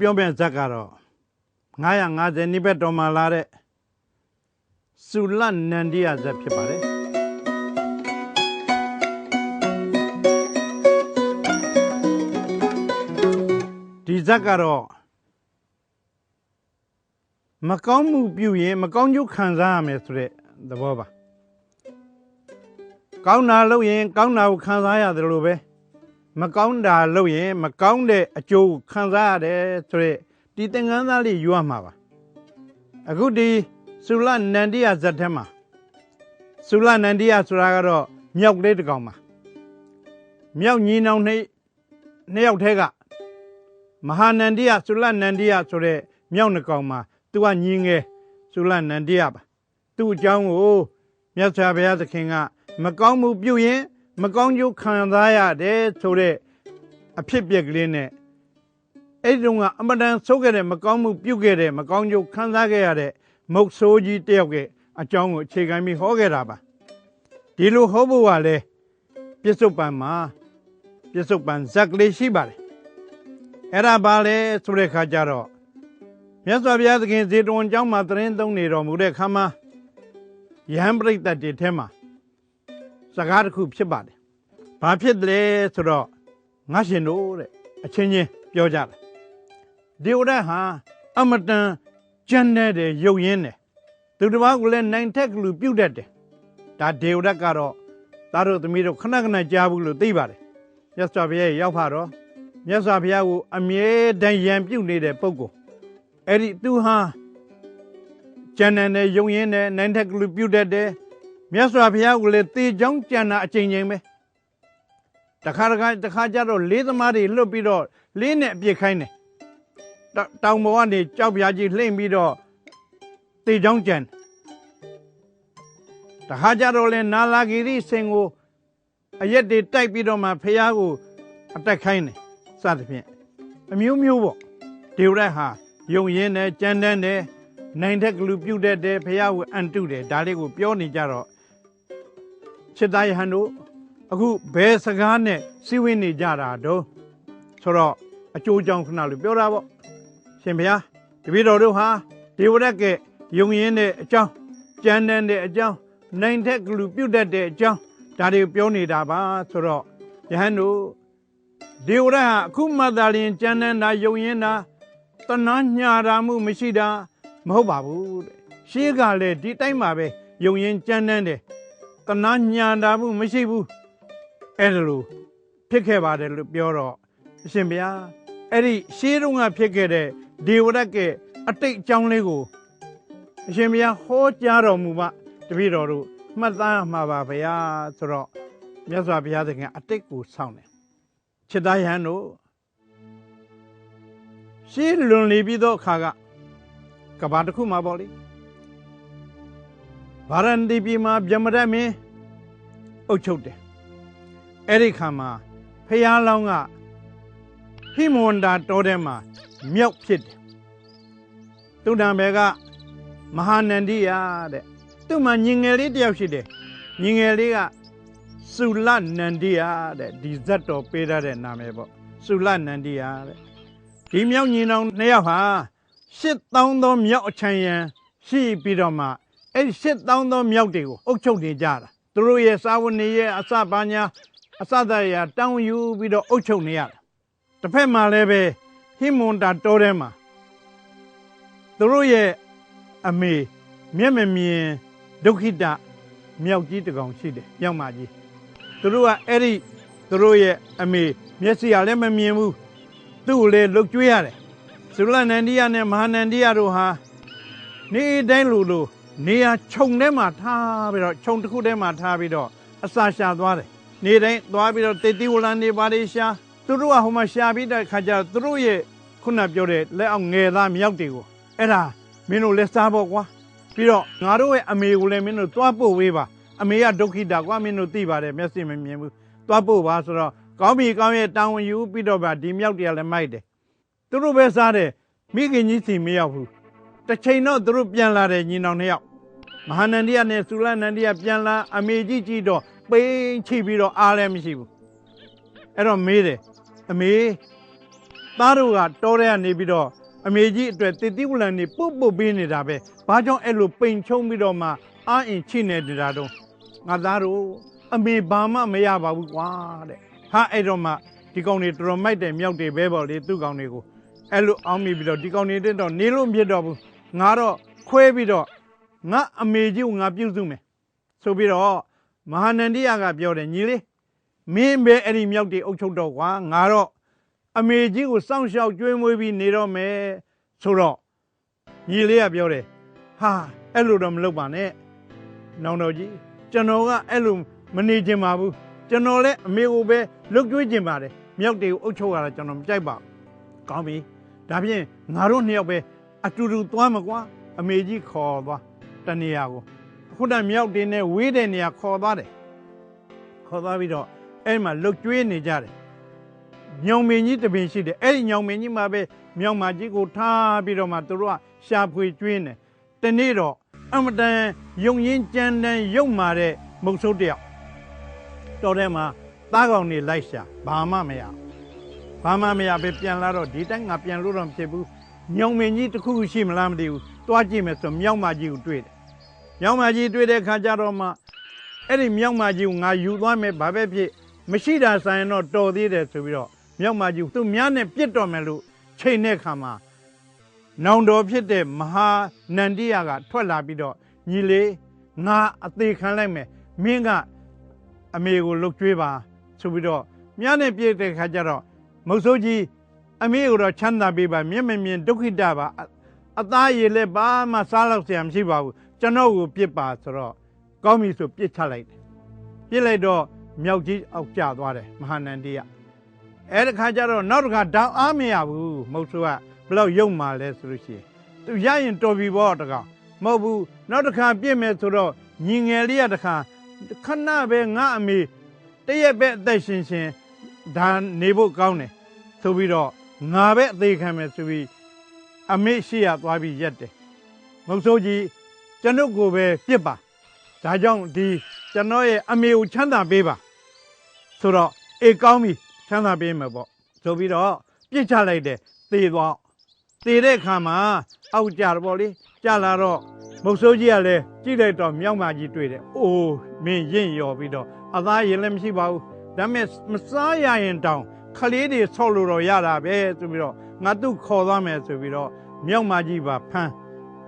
ပြောမယ့်ဇက်ကတော့950နိဗ္ဗတ်တော်မှာလာတဲ့စုလနန္ဒီယဇက်ဖြစ်ပါတယ်ဒီဇက်ကတော့မကောင်းမှုပြုရင်မကောင်းကျိုးခံစားရမယ်ဆိုတဲ့သဘောပါကောင်းတာလုပ်ရင်ကောင်းတာကိုခံစားရတယ်လို့ပဲ မကောင်းတာလုပ်ရင် မကောင်းတဲ့အကျိုးခံစားရတယ်ဆိုတဲ့ဒီသင်္ကန်းသားလေးယူရမှာပါအခုဒီသုလနန္ဒီယဇတ်ထဲမှာသုလနန္ဒီယဆိုတာကတော့မြောက်လေးတစ်ကောင်ပါမြောက်ညီနောင်နှစ်နှစ်ယောက်ထဲကမဟာနန္ဒီယသုလနန္ဒီယဆိုတဲ့မြောက်နှစ်ကောင်မှာသူကညီငယ်သုလနန္ဒီယပါသူ့အကြောင်းကိုမြတ်စွာဘုရားသခင်က မကောင်းမှုပြုရင် မကောင်းကျိုးခံစားရတယ်ဆိုတဲ့အဖြစ်အပျက်ကလေးနဲ့အဲ့ဒီတုန်းကအမတန်ဆိုးခဲ့တဲ့မကောင်းမှုပြုခဲ့တဲ့မကောင်းကျိုးခံစားခဲ့ရတဲ့မုတ်ဆိုးကြီးတယောက်ရဲ့အကြောင်းကိုအခြေခံပြီးဟောခဲ့တာပါဒီလိုဟောဖို့ကလည်းပြစ္ဆုတ်ပံမှာပြစ္ဆုတ်ပံဇက်ကလေးရှိပါတယ်အဲ့ဒါပါလေဆိုတဲ့ခါကျတော့မြတ်စွာဘုရားသခင်ဇေတဝန်ကျောင်းမှာသတင်းသုံးနေတော်မူတဲ့ခါမှာယဟန်ပရိသတ်တွေထဲမှာ စကားတစ်ခုဖြစ်ပါတယ်။ဘာဖြစ်လဲဆိုတော့ငါရှင်တို့တဲ့အချင်းချင်းပြောကြတယ်။ဒီဥရဟာအမတန်ကြမ်းတဲ့ရုပ်ရင်းတယ်။သူတစ်ပါးကလည်းနိုင်ထက်ကလူပြုတ်တတ်တယ်။ဒါဒေဝရကတော့သားတို့သမီးတို့ခဏခဏကြားဘူးလို့သိပါတယ်။မြတ်စွာဘုရားရောက်ဖတော့မြတ်စွာဘုရားကိုအမြဲတမ်းရံပြုတ်နေတဲ့ပုဂ္ဂိုလ်အဲ့ဒီသူဟာကျန်တဲ့ယုံရင်နဲ့နိုင်ထက်ကလူပြုတ်တတ်တယ် မြတ်စွာဘုရားကလည်းတေချောင်းကြံတာအချိန်ချင်းပဲတခါတခါတခါကျတော့လေးသမားတွေလွတ်ပြီးတော့လေးနဲ့အပြစ်ခိုင်းတယ်တောင်ပေါ်ကနေကြောက်ပြားကြီးလှိမ့်ပြီးတော့တေချောင်းကြံတခါကျတော့လဲနာလာဂီရိစင်ကိုအရက်တွေတိုက်ပြီးတော့မှဖះကိုအတက်ခိုင်းတယ်စသဖြင့်အမျိုးမျိုးပေါ့ဒေဝရဟာယုံရင်းနဲ့ကြမ်းတမ်းတယ်နိုင်တဲ့ကလူပြုတ်တဲ့တယ်ဖះကိုအန်တုတယ်ဒါလေးကိုပြောနေကြတော့ ချစ်သားယဟန်တို့အခုဘယ်စကားနဲ့စီးဝင်းနေကြတာတော့ဆိုတော့အကျိုးကြောင့်ခဏလို့ပြောတာပေါ့ရှင်ဘုရားတပည့်တော်တို့ဟာဒေဝရက်ကယုံရင်တဲ့အကြောင်းကြမ်းတမ်းတဲ့အကြောင်းနိုင်တဲ့ကလူပြုတ်တတ်တဲ့အကြောင်းဒါတွေပြောနေတာပါဆိုတော့ယဟန်တို့ဒေဝရဟာအခုမှသာလျှင်ကြမ်းတမ်းတာယုံရင်တာတဏှာညာတာမှုမရှိတာမဟုတ်ပါဘူးတဲ့ရှေးကလည်းဒီတိုင်းမှာပဲယုံရင်ကြမ်းတမ်းတယ် တနာညာတာမှုမရှိဘူးအဲ့ဒါလိုဖြစ်ခဲ့ပါတယ်လို့ပြောတော့အရှင်ဘုရားအဲ့ဒီရှေးတုန်းကဖြစ်ခဲ့တဲ့ဒေဝရတ်ရဲ့အတိတ်အကြောင်းလေးကိုအရှင်ဘုရားဟောကြားတော်မူမှတပည့်တော်တို့မှတ်သားမှာပါဗျာဆိုတော့မြတ်စွာဘုရားသခင်အတိတ်ကိုစောင့်တယ်ချစ်သားယဟန်တို့ရှေးလွန်လေပြီးသောအခါကကဘာတစ်ခုမှာပေါ့လေ ဗာရန်ဒီပြည်မှာဗျမရမင်းအုပ်ချုပ်တယ်အဲ့ဒီခါမှာဖះလောင်းကဟိမဝန္တာတောထဲမှာမြောက်ဖြစ်တယ်သူတံဘယ်ကမဟာနန္ဒီယတဲ့သူ့မှာညီငယ်လေးတယောက်ရှိတယ်ညီငယ်လေးကစုလနန္ဒီယတဲ့ဒီဇတ်တော်ပေးထားတဲ့နာမည်ပေါ့စုလနန္ဒီယတဲ့ဒီမြောက်ညီနောင်နှစ်ယောက်ဟာရှစ်တောင်းသောမြောက်အချမ်းရန်ရှိပြီးတော့မှ အဲ့ရှစ်တောင်းသောမြောက်တွေကိုအုပ်ချုပ်နေကြတာသူတို့ရဲ့စာဝန်နေရဲ့အစပါညာအစတရတောင်းယူပြီးတော့အုပ်ချုပ်နေရတာတစ်ဖက်မှာလည်းပဲဟိမွန်တာတောထဲမှာသူတို့ရဲ့အမေမျက်မမြင်ဒုက္ခိတမြောက်ကြီးတကောင်ရှိတယ်မြောက်မကြီးသူတို့ကအဲ့ဒီသူတို့ရဲ့အမေမျက်စိကလည်းမမြင်ဘူးသူ့ကိုလည်းလှုပ်ကြွေးရတယ်သုလနန္ဒီယနဲ့မဟာနန္ဒီယတို့ဟာနေတိုင်းလူလို နေရာခြုံထဲမှာထားပြီးတော့ခြုံတစ်ခုထဲမှာထားပြီးတော့အစာရှာသွားတယ်နေတိုင်းသွားပြီးတော့တေတိဝလန်နေပါလေရှာသူတို့ကဟိုမှာရှာပြီးတဲ့ခါကျသူတို့ရဲ့ခုနပြောတဲ့လက်အောင်ငယ်သားမြောက်တွေကိုအဲ့ဒါမင်းတို့လက်စားဖို့ကွာပြီးတော့ငါတို့ရဲ့အမေကိုလည်းမင်းတို့သွားပို့ဝေးပါအမေကဒုက္ခိတာကွာမင်းတို့သိပါတယ်မျက်စိမမြင်ဘူးသွားပို့ပါဆိုတော့ကောင်းပြီကောင်းရဲ့တောင်းဝင်ယူပြီးတော့ဗာဒီမြောက်တွေကလည်းမိုက်တယ်သူတို့ပဲစားတယ်မိခင်ကြီးစီမရောက်ဘူးတစ်ချိန်တော့သူတို့ပြန်လာတယ်ညီနောင်နှစ်ယောက် မဟာနန္ဒီယနဲ့သုလနန္ဒီယပြန်လာအမေကြီးကြည့်တော့ပိန်းချိပြီးတော့အားလည်းမရှိဘူးအဲ့တော့မေးတယ်အမေသားတို့ကတောထဲကနေပြီးတော့အမေကြီးအတွက်တတိဝလန်နေပုတ်ပုတ်ပေးနေတာပဲဘာကြောင့်အဲ့လိုပိန်ချုံပြီးတော့မှအာအင်ချိနေနေတာတော့ငါသားတို့အမေဘာမှမရပါဘူးကွာတဲ့ဟာအဲ့တော့မှဒီကောင်တွေတော်တော်မိုက်တယ်မြောက်တယ်ပဲပေါ့လေသူ့ကောင်တွေကိုအဲ့လိုအောင်းမိပြီးတော့ဒီကောင်တွေတက်တော့နေလို့မဖြစ်တော့ဘူးငါတော့ခွဲပြီးတော့ ငါအမေကြီးကိုငါပြုစုမယ်ဆိုပြီးတော့မဟာနန္ဒီယကပြောတယ်ညီလေးမင်းပဲအဲ့ဒီမြောက်တွေအုပ်ချုပ်တော့ကွာငါတော့အမေကြီးကိုစောင့်ရှောက်ကြွေးမွေးပြီးနေတော့မယ်ဆိုတော့ညီလေးကပြောတယ်ဟာအဲ့လိုတော့မလုပ်ပါနဲ့နောင်တော်ကြီးကျွန်တော်ကအဲ့လိုမနေချင်ပါဘူးကျွန်တော်လည်းအမေကိုပဲလုတ်ကြွေးချင်ပါတယ်မြောက်တွေကိုအုပ်ချုပ်ရတာကျွန်တော်မကြိုက်ပါဘူးကောင်းပြီဒါဖြင့်ငါတို့နှစ်ယောက်ပဲအတူတူသွားမကွာအမေကြီးခေါ်သွား တနေရာကိုခုနမြောက်တင်နဲ့ဝေးတဲ့နေရာခေါ်သွားတယ်ခေါ်သွားပြီးတော့အဲ့မှာလုတ်ကြွေးနေကြတယ်ညောင်မင်းကြီးတပင်ရှိတယ်အဲ့ဒီညောင်မင်းကြီးမှာပဲမြောင်မကြီးကိုထားပြီးတော့မှသူတို့ကရှာဖွေကျွင်းတယ်တနေ့တော့အမတန်ယုံရင်ကြမ်းတမ်းယုံမာတဲ့မုတ်ဆိုးတယောက်တော်ထဲမှာသားကောင်နေလိုက်ရှာဘာမှမရဘာမှမရပဲပြန်လာတော့ဒီတိုင်းငါပြန်လို့တော့မဖြစ်ဘူးညောင်မင်းကြီးတစ်ခုခုရှိမလားမသိဘူး တွားကြည့်မယ်ဆိုမြောက်မကြီးကိုတွေ့တယ်မြောက်မကြီးတွေ့တဲ့ခါကျတော့မှအဲ့ဒီမြောက်မကြီးကိုငါယူသွားမယ်ဘာပဲဖြစ်မရှိတာဆိုင်တော့တော်သေးတယ်ဆိုပြီးတော့မြောက်မကြီးသူများနဲ့ပြစ်တော်မယ်လို့ချိန်တဲ့ခါမှာနောင်တော်ဖြစ်တဲ့မဟာနန္ဒီယကထွက်လာပြီးတော့ညီလေးငါအသေးခံလိုက်မယ်မင်းကအမေကိုလုတ်ကျွေးပါဆိုပြီးတော့မြားနဲ့ပြည့်တဲ့ခါကျတော့မုတ်ဆိုးကြီးအမေကိုတော့ချမ်းသာပေးပါမြင့်မမြင်ဒုက္ခိတပါ အအသားရည်လည်းဘာမှစားလောက်ဆရာမရှိပါဘူးကျွန်တော်ကိုပြစ်ပါဆိုတော့ကောင်းပြီဆိုပြစ်ချလိုက်တယ်ပြစ်လိုက်တော့မြောက်ကြီးအောက်ကျသွားတယ်မဟာနန္ဒီယအဲ့ဒီခါကျတော့နောက်တစ်ခါတောင်အားမရဘူးမုတ်ဆိုးကဘယ်လောက်ယုံမာလဲဆိုလို့ရှိရင်သူရရင်တော်ပြီပေါ့တကောင်မဟုတ်ဘူးနောက်တစ်ခါပြစ်မယ်ဆိုတော့ညီငယ်လေးကတစ်ခါခဏပဲငါအမေတရက်ပဲအသက်ရှင်ရှင်ဒါနေဖို့ကောင်းတယ်ဆိုပြီးတော့ငါပဲအသေးခံမယ်ဆိုပြီး အမေရှိရသွားပြီးရက်တယ်မုတ်ဆိုးကြီးကျွန်ုပ်ကိုပဲပြစ်ပါဒါကြောင့်ဒီကျွန်တော်ရဲ့အမေကိုချမ်းသာပေးပါဆိုတော့အေးကောင်းပြီချမ်းသာပေးမယ်ပေါ့ဆိုပြီးတော့ပြစ်ချလိုက်တယ်သေသွားသေတဲ့အခါမှာအောက်ကြတော့ပေါ့လေကြလာတော့မုတ်ဆိုးကြီးကလည်းကြည့်လိုက်တော့မြောက်မကြီးတွေ့တယ်အိုးမင်းရင့်ရော်ပြီးတော့အသားရင်လည်းမရှိပါဘူးဒါပေမဲ့မစားရရင်တောင်ခလေးတွေဆော့လို့တော့ရတာပဲဆိုပြီးတော့ ငါသူ့ခေါ်သွားမယ်ဆိုပြီးတော့မြောက်မကြီးပါဖမ်း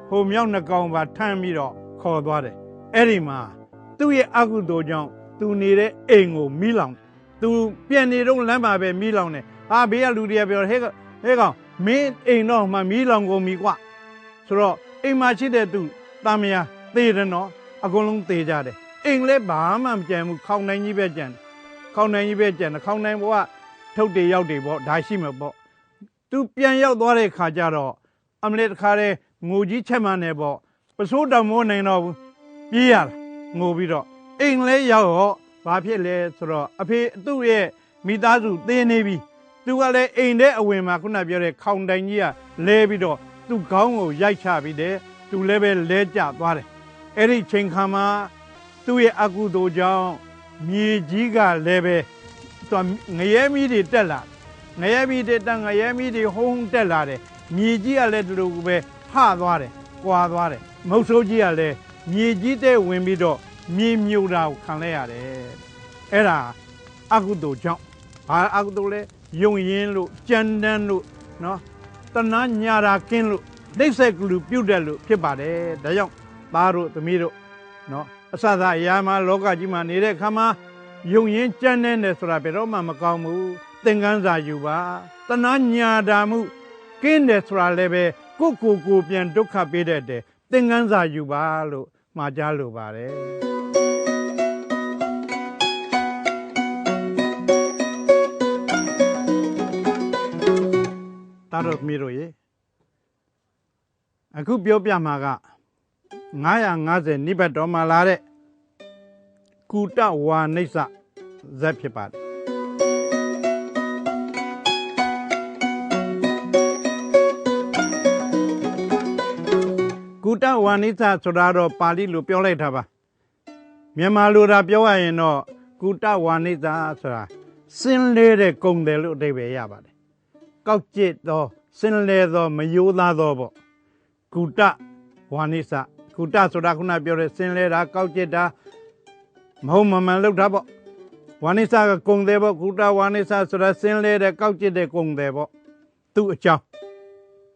ဟိုမြောက်နှကောင်ပါထမ်းပြီးတော့ခေါ်သွားတယ်အဲ့ဒီမှာသူ့ရဲ့အကုသိုလ်ကြောင့်သူနေတဲ့အိမ်ကိုမိလောင်သူပြန်နေတော့လမ်းပါပဲမိလောင်တယ်ဟာဘေးကလူတွေကပြောဟဲ့ဟဲ့ကောင်မင်းအိမ်တော့မှမိလောင်ကုန်ပြီကွဆိုတော့အိမ်မှာရှိတဲ့သူတာမယာသေတယ်နော်အကုန်လုံးသေကြတယ်အိမ်လည်းဘာမှမကြံဘူးခေါင်းနိုင်ကြီးပဲကြံတယ်ခေါင်းနိုင်ကြီးပဲကြံတယ်ခေါင်းနိုင်ဘကထုတ်တယ်ရောက်တယ်ပေါ့ဒါရှိမှာပေါ့ သူပြန်ရောက်သွားတဲ့ခါကျတော့အမလေးတခါတည်းငိုကြီးချက်မှန်းနေပေါ့ပစိုးတောင်မိုးနိုင်တော့ဘူးပြေးရတာငိုပြီးတော့အိမ်လဲရောက်တော့ဘာဖြစ်လဲဆိုတော့အဖေသူ့ရဲ့မိသားစုသင်းနေပြီသူကလည်းအိမ်ထဲအဝင်မှာခုနပြောတဲ့ခေါင်တိုင်ကြီးကလဲပြီးတော့သူ့ခေါင်းကိုရိုက်ချပြီးတယ်သူလည်းပဲလဲကျသွားတယ်အဲ့ဒီချိန်ခါမှာသူ့ရဲ့အကုသိုလ်ကြောင့်မြေကြီးကလည်းပဲသူငရဲမီးတွေတက်လာ ငရဲမီးတွေတက်ငရဲမီးတွေဟုံးတက်လာတယ်မြေကြီးကလည်းတူတူပဲဖသွားတယ်ကွာသွားတယ်မုတ်ဆိုးကြီးကလည်းမြေကြီးတဲ့ဝင်ပြီးတော့မြေမြုပ်တာကိုခံလိုက်ရတယ်အဲ့ဒါအကုသိုလ်ကြောင့်ဘာအကုသိုလ်လဲယုံရင်လို့ကြမ်းတမ်းလို့နော်တနာညာတာကင်းလို့ဒိတ်ဆက်ကလူပြုတ်တယ်လို့ဖြစ်ပါတယ်ဒါကြောင့်သားတို့သမီးတို့နော်အစသာအရာမှာလောကကြီးမှာနေတဲ့ခါမှာယုံရင်ကြမ်းတဲ့တယ်ဆိုတာဘယ်တော့မှမကောင်းဘူး သင်္ကန်းစာယူပါတနာညာတာမှုကင်းတယ်ဆိုတာလည်းပဲကိုကိုကိုပြန်ဒုက္ခပေးတတ်တယ်သင်္ကန်းစာယူပါလို့မှာကြားလိုပါတယ်တာတော့မီတို့ရေအခုပြောပြမှာက950နိဗ္ဗတ်တော်မှာလာတဲ့ကုတဝါနိစ္စဇက်ဖြစ်ပါတယ် ဝါနိစ္စဆိုတာတော့ပါဠိလိုပြောလိုက်တာပါမြန်မာလိုတာပြောရရင်တော့ကုတဝါနိစ္စဆိုတာစင်းလေးတဲ့ကုံတယ်လို့အဓိပ္ပာယ်ရပါတယ်ကောက်ကျစ်သောစင်လေသောမယိုးသားသောပေါ့ကုတဝါနိစကုတဆိုတာခုနပြောတဲ့စင်လေတာကောက်ကျစ်တာမဟုတ်မမှန်လောက်တာပေါ့ဝါနိစကကုံတယ်ပေါ့ကုတဝါနိစဆိုတာစင်လေတဲ့ကောက်ကျစ်တဲ့ကုံတယ်ပေါ့သူ့အကြောင်း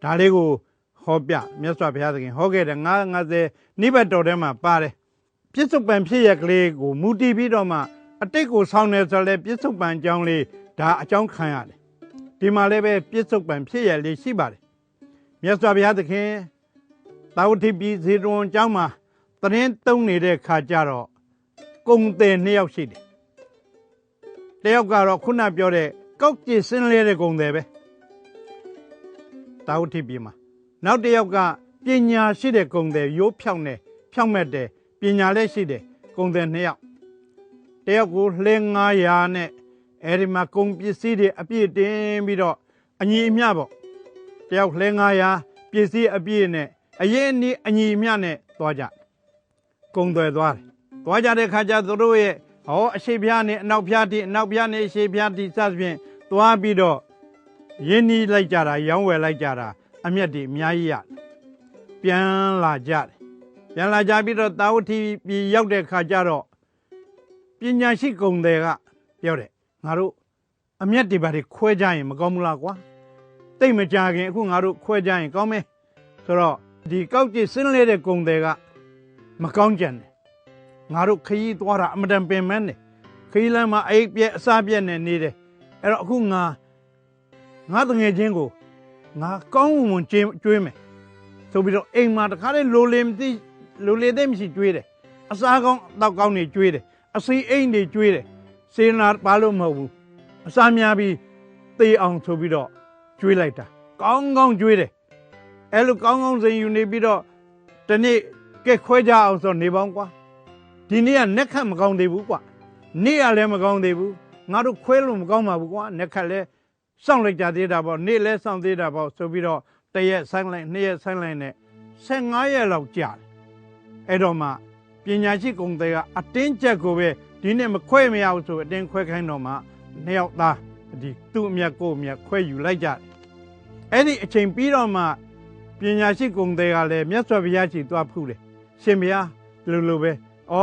ဒါလေးကို ဟောပြမြတ်စွာဘုရားသခင်ဟောခဲ့တယ်950နိဗ္ဗတ်တော်ထဲမှာပါတယ်ပြစ္ဆုတ်ပံဖြစ်ရကလေးကိုမူတည်ပြီးတော့မှအတိတ်ကိုဆောင်းတယ်ဆိုတော့လေပြစ္ဆုတ်ပံအကြောင်းလေးဒါအကြောင်းခံရတယ်ဒီမှာလည်းပဲပြစ္ဆုတ်ပံဖြစ်ရလေးရှိပါတယ်မြတ်စွာဘုရားသခင်သာဝတိပြည်ဇေတဝန်အကြောင်းမှာသတင်းသုံးနေတဲ့ခါကျတော့ကုံတယ်နှစ်ယောက်ရှိတယ်တယောက်ကတော့ခုနပြောတဲ့ကောက်ကျစ်စင်းလဲတဲ့ကုံတယ်ပဲသာဝတိပြည်မှာ နောက်တစ်ယောက်ကပညာရှိတဲ့ကုံတယ်ရိုးဖြောင်းတယ်ဖြောင်းမဲ့တယ်ပညာလည်းရှိတယ်ကုံတယ်နှစ်ယောက်တယောက်ကိုလှဲ900နဲ့အဲဒီမှာကုံပစ္စည်းတွေအပြည့်တင်ပြီးတော့အညီအမျှပေါ့တယောက်လှဲ900ပစ္စည်းအပြည့်နဲ့အရင်အနည်းအညီအမျှနဲ့သွားကြကုံတယ်သွားတယ်သွားကြတဲ့ခါကျသူတို့ရဲ့ဟောအရှိဖျားနဲ့အနောက်ဖျားတိအနောက်ဖျားနဲ့အရှိဖျားတိစသဖြင့်သွားပြီးတော့ရင်းနှီးလိုက်ကြတာရောင်းဝယ်လိုက်ကြတာ အမျက်တွေအများကြီးရတယ်ပြန်လာကြတယ်ပြန်လာကြပြီးတော့တာဝတိပြည်ရောက်တဲ့ခါကျတော့ပညာရှိကုံတယ်ကပြောတယ်ငါတို့အမျက်တွေဘာတွေခွဲကြရင်မကောင်းဘူးလားကွာတိတ်မကြခင်အခုငါတို့ခွဲကြရင်ကောင်းမယ်ဆိုတော့ဒီကောက်ကျစ်စင်းလေးတဲ့ကုံတယ်ကမကောင်းကြံတယ်ငါတို့ခရီးသွားတာအမတန်ပင်မန်းတယ်ခရီးလမ်းမှာအိပ်ပြက်အစားပြက်နဲ့နေတယ်အဲ့တော့အခုငါငါတငယ်ချင်းကို ငါကောင်းဝင်ကျွေးကျွေးမယ်ဆိုပြီးတော့အိမ်မှာတခါလေလိုလေမသိလိုလေသိမရှိကျွေးတယ်အစားကောင်းတောက်ကောင်းနေကျွေးတယ်အစီအိမ်တွေကျွေးတယ်စေနာပါလို့မဟုတ်ဘူးအစားများပြီးသေအောင်ဆိုပြီးတော့ကျွေးလိုက်တာကောင်းကောင်းကျွေးတယ်အဲ့လိုကောင်းကောင်းစိန်ယူနေပြီးတော့ဒီနေ့ကဲခွဲကြအောင်ဆိုနေပေါင်းကွာဒီနေ့ကနက်ခတ်မကောင်းသေးဘူးကွာနေ့ကလည်းမကောင်းသေးဘူးငါတို့ခွဲလို့မကောင်းပါဘူးကွာနက်ခတ်လည်း စောင့်လိုက်ကြသေးတာပေါ့နေ့လည်းစောင့်သေးတာပေါ့ဆိုပြီးတော့တရက်ဆိုင်လိုက်နှစ်ရက်ဆိုင်လိုက်နဲ့15ရက်လောက်ကြာတယ်အဲ့တော့မှပညာရှိကုံတွေကအတင်းကျပ်ကိုပဲဒီနေ့မခွဲမရဘူးဆိုအတင်းခွဲခိုင်းတော့မှနှစ်ယောက်သားဒီသူ့အမြတ်ကိုအမြတ်ခွဲယူလိုက်ကြတယ်အဲ့ဒီအချိန်ပြီးတော့မှပညာရှိကုံတွေကလည်းမြတ်စွာဘုရားကြီးသွားဖူးတယ်ရှင်ဘုရားလိုလိုပဲဩ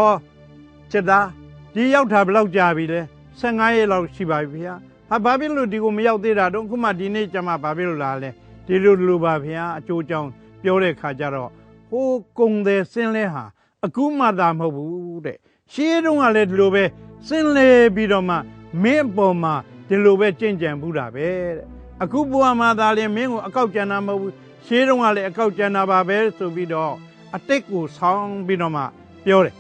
ချက်သားဒီရောက်တာဘယ်လောက်ကြာပြီလဲ15ရက်လောက်ရှိပါပြီဘုရား ဟာဘာဖြစ်လို့ဒီကိုမရောက်သေးတာတော့ခုမှဒီနေ့ကျမှဘာဖြစ်လို့လာလဲဒီလိုလိုပါဘုရားအကျိုးကြောင့်ပြောတဲ့ခါကျတော့ဟိုကုံတယ်စင်းလဲဟာအခုမှသာမဟုတ်ဘူးတဲ့ရှေးတုန်းကလည်းဒီလိုပဲစင်းလဲပြီးတော့မှမင်းအပေါ်မှာဒီလိုပဲကြင်ကြံဘူးတာပဲတဲ့အခုဘဝမှာသာလည်းမင်းကိုအကောက်ကြံတာမဟုတ်ဘူးရှေးတုန်းကလည်းအကောက်ကြံတာပါပဲဆိုပြီးတော့အတိတ်ကိုဆောင်းပြီးတော့မှပြောတယ်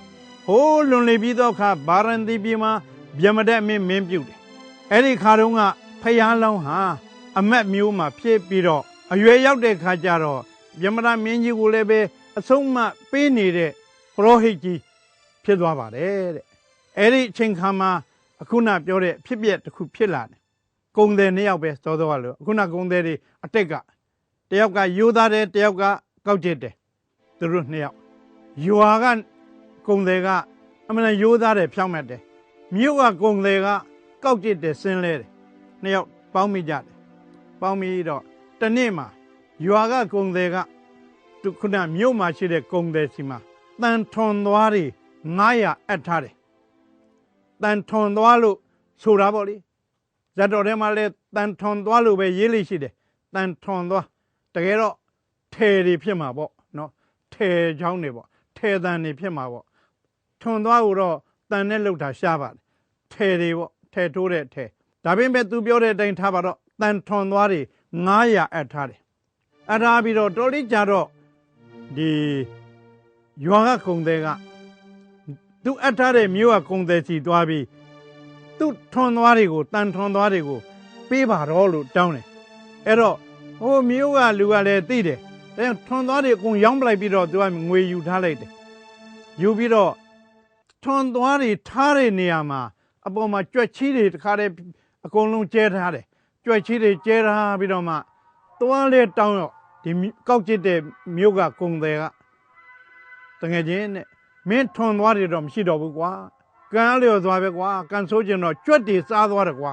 ဟိုးလွန်လေပြီးတော့ခါဗာရန်တီပြည်မှာဗျမတက်မင်းမင်းပြုတ်တယ် အဲ့ဒီခါတုန်းကဖယားလောင်းဟာအမက်မျိုးမှာဖြစ်ပြီးတော့အရွယ်ရောက်တဲ့ခါကျတော့ဗျမတာမင်းကြီးကိုလည်းပဲအဆုံးမပေးနေတဲ့ပရောဟိတ်ကြီးဖြစ်သွားပါတယ်တဲ့အဲ့ဒီအချိန်ခါမှာအခုနပြောတဲ့ဖြစ်ပျက်တစ်ခုဖြစ်လာတယ်ကုံတယ်နှစ်ယောက်ပဲစောစောကလို့အခုနကုံတယ်တွေအတက်ကတယောက်ကယူသားတယ်တယောက်ကကောက်ကျစ်တယ်သူတို့နှစ်ယောက်ယွာကကုံတယ်ကအမှန်ရိုးသားတယ်ဖြောင်းမှတ်တယ်မြို့ကကုံတယ်က ကောက်ကျစ်တယ်ဆင်းလဲတယ်နှစ်ယောက်ပေါင်းမိကြတယ်ပေါင်းပြီးတော့တနေ့မှာယွာကကုံတယ်ကသူခုနမြို့မှာရှိတဲ့ကုံတယ်စီမှာတန်ထွန်သွားတွေ900အပ်ထားတယ်တန်ထွန်သွားလို့ဆိုတာပေါ့လေဇတ်တော်ထဲမှာလဲတန်ထွန်သွားလို့ပဲရေးလိရှိတယ်တန်ထွန်သွားတကယ်တော့ထေတွေဖြစ်မှာပေါ့နော်ထေချောင်းတွေပေါ့ထေတန်တွေဖြစ်မှာပေါ့ထွန်သွားကိုတော့တန်နဲ့လှုပ်တာရှားပါတယ်ထေတွေပေါ့ ထေထိုးတဲ့ထေဒါပေမဲ့သူပြောတဲ့အတိုင်းထားပါတော့တန်ထွန်သွားတွေ900အပ်ထားတယ်အထားပြီးတော့တော်လေးကြတော့ဒီရွာကကုံတဲ့ကသူအပ်ထားတဲ့မြို့ကကုံတဲ့စီသွားပြီးသူထွန်သွားတွေကိုတန်ထွန်သွားတွေကိုပေးပါတော့လို့တောင်းတယ်အဲ့တော့ဟိုမြို့ကလူကလည်းသိတယ်ဒါကြောင့်ထွန်သွားတွေအကုန်ရောင်းပလိုက်ပြီးတော့သူကငွေယူထားလိုက်တယ်ယူပြီးတော့ထွန်သွားတွေထားတဲ့နေရာမှာ အပေါ်မှာကြွက်ချီးတွေတခါတည်းအကုန်လုံးကျဲထားတယ်ကြွက်ချီးတွေကျဲထားပြီးတော့မှသွားလေတောင်းတော့ဒီကောက်ကျစ်တဲ့မြို့ကကုံတယ်ကတငယ်ချင်းနဲ့မင်းထွန်သွားတယ်တော့မရှိတော့ဘူးကွာကန်းလျော်သွားပဲကွာကန်ဆိုးကျင်တော့ကြွက်တွေစားသွားတယ်ကွာ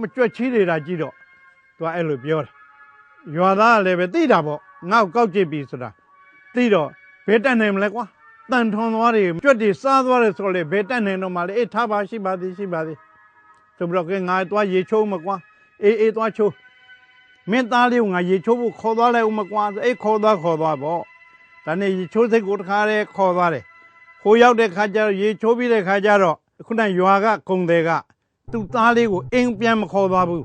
မကြွက်ချီးတွေတာကြည့်တော့သူကအဲ့လိုပြောတယ်ရွာသားကလည်းပဲသိတာပေါ့ငါ့ကိုကောက်ကြည့်ပြီဆိုတာသိတော့ဘယ်တက်နိုင်မလဲကွာ တန်ထွန်သွားတွေကြွက်တွေစားသွားတယ်ဆိုတော့လေဘယ်တက်နိုင်တော့မှလဲအေးထားပါရှိပါသည်ရှိပါသည်ဆိုပြီးတော့ကဲငါသွားရေချိုးမကွာအေးအေးသွားချိုးမင်းသားလေးကိုငါရေချိုးဖို့ခေါ်သွားလိုက်ဦးမကွာအေးခေါ်သွားခေါ်သွားပေါ့ဒါနဲ့ရေချိုးစိတ်ကိုတခါတည်းခေါ်သွားတယ်ဟိုရောက်တဲ့ခါကျတော့ရေချိုးပြီးတဲ့ခါကျတော့ခုနရွာကကုံတယ်ကသူ့သားလေးကိုအင်းပြန်မခေါ်သွားဘူး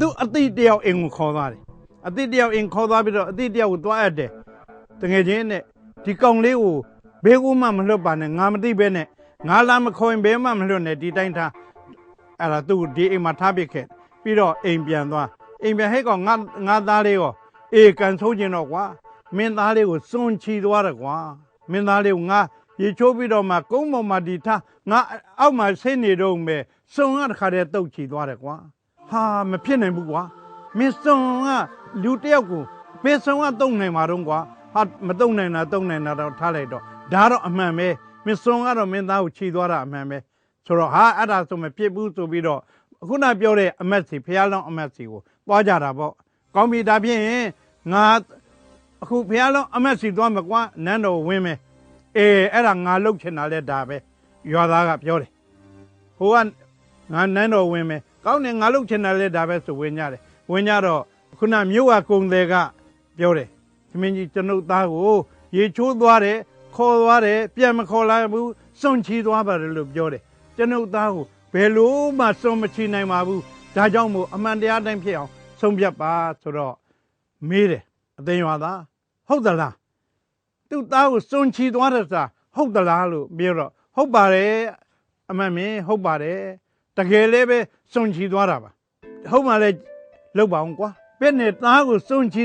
သူအတိတယောက်အင်းကိုခေါ်သွားတယ်အတိတယောက်အင်းခေါ်သွားပြီးတော့အတိတယောက်ကိုသွားအပ်တယ်တငယ်ချင်းနဲ့ဒီကောင်လေးကို ဘေးကူမှမလွတ်ပါနဲ့ငါမသိပဲနဲ့ငါလာမခေါ်ရင်ဘယ်မှမလွတ်နဲ့ဒီတိုင်းထားအဲ့ဒါသူ့ဒီအိမ်မှာထားပစ်ခဲ့ပြီးတော့အိမ်ပြန်သွားအိမ်ပြန်ဟဲ့ကောင်ငါငါသားလေးရောအေးကန်ဆိုးခြင်းတော့ကွာမင်းသားလေးကိုစွန့်ချီသွားတယ်ကွာမင်းသားလေးကိုငါရေချိုးပြီးတော့မှကုန်းပေါ်မှာဒီထားငါအောက်မှာဆင်းနေတော့မယ်စုံရတခါတည်းတုတ်ချီသွားတယ်ကွာဟာမဖြစ်နိုင်ဘူးကွာမင်းစုံကလူတစ်ယောက်ကိုဘယ်စုံကတုံနိုင်မှာတော့ကွာဟာမတုံနိုင်တာတုံနိုင်တာတော့ထားလိုက်တော့ ဒါတော့အမှန်ပဲမင်းစုံကတော့မင်းသားကိုခြီသွားတာအမှန်ပဲဆိုတော့ဟာအဲ့ဒါဆိုမဖြစ်ဘူးဆိုပြီးတော့ခုနပြောတဲ့အမက်စီဖះလောင်းအမက်စီကိုသွားကြတာပေါ့ကောင်းပြီဒါဖြင့်ငါအခုဖះလောင်းအမက်စီသွားမကွာနန်းတော်ဝင်မယ်အေးအဲ့ဒါငါလှုပ်ချင်တာလဲဒါပဲရွာသားကပြောတယ်ဟိုကငါနန်းတော်ဝင်မယ်ကောင်းတယ်ငါလှုပ်ချင်တာလဲဒါပဲဆိုဝင်ကြတယ်ဝင်ကြတော့ခုနမြို့ကကုံတယ်ကပြောတယ်သမင်းကြီးကျွန်ုပ်သားကိုရေချိုးသွားတယ် ခေါ်သွားတယ်ပြန်မခေါ်လာဘူးစွန့်ချီသွားပါတယ်လို့ပြောတယ်ကျွန်ုပ်သားကိုဘယ်လို့မှစွန့်မချီနိုင်ပါဘူးဒါကြောင့်မို့အမှန်တရားတိုင်းဖြစ်အောင်ဆုံးဖြတ်ပါဆိုတော့မေးတယ်အသိရွာသားဟုတ်သလားသူ့သားကိုစွန့်ချီသွားတယ်ဆိုတာဟုတ်သလားလို့ပြောတော့ဟုတ်ပါတယ်အမှန်မင်းဟုတ်ပါတယ်တကယ်လည်းပဲစွန့်ချီသွားတာပါဟုတ်မှလည်းလောက်ပါအောင်ကွာပြည့်နဲ့သားကိုစွန့်ချီ